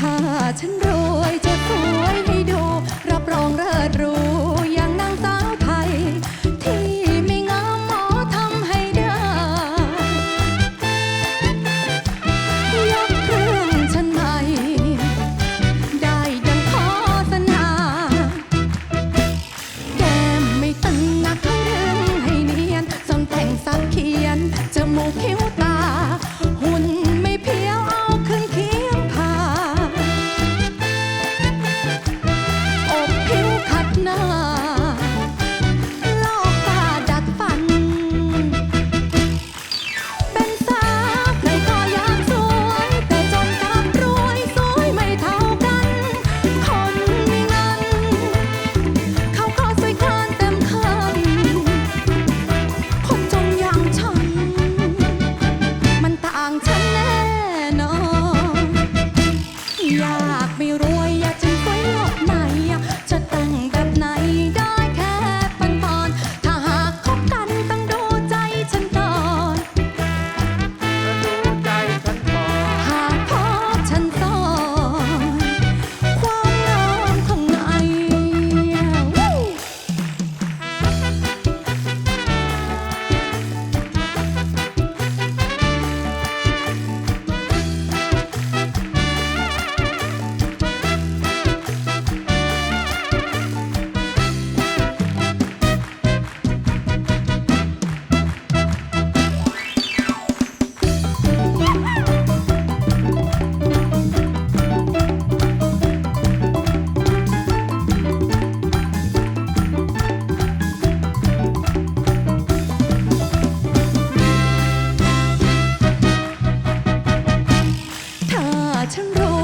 ถ้าฉันรวยจะสวยให้ดู รับรองเลิศรู้อย่างนางสาวไทย ที่ไม่งามหมอทำให้ได้ ยกเครื่องฉันใหม่ ได้ดังโฆษณา แก้มไม่ตึงหนักเรื่องให้เนียนทรงแต่งสักเขียนจมูกคิ้วตา ฉันร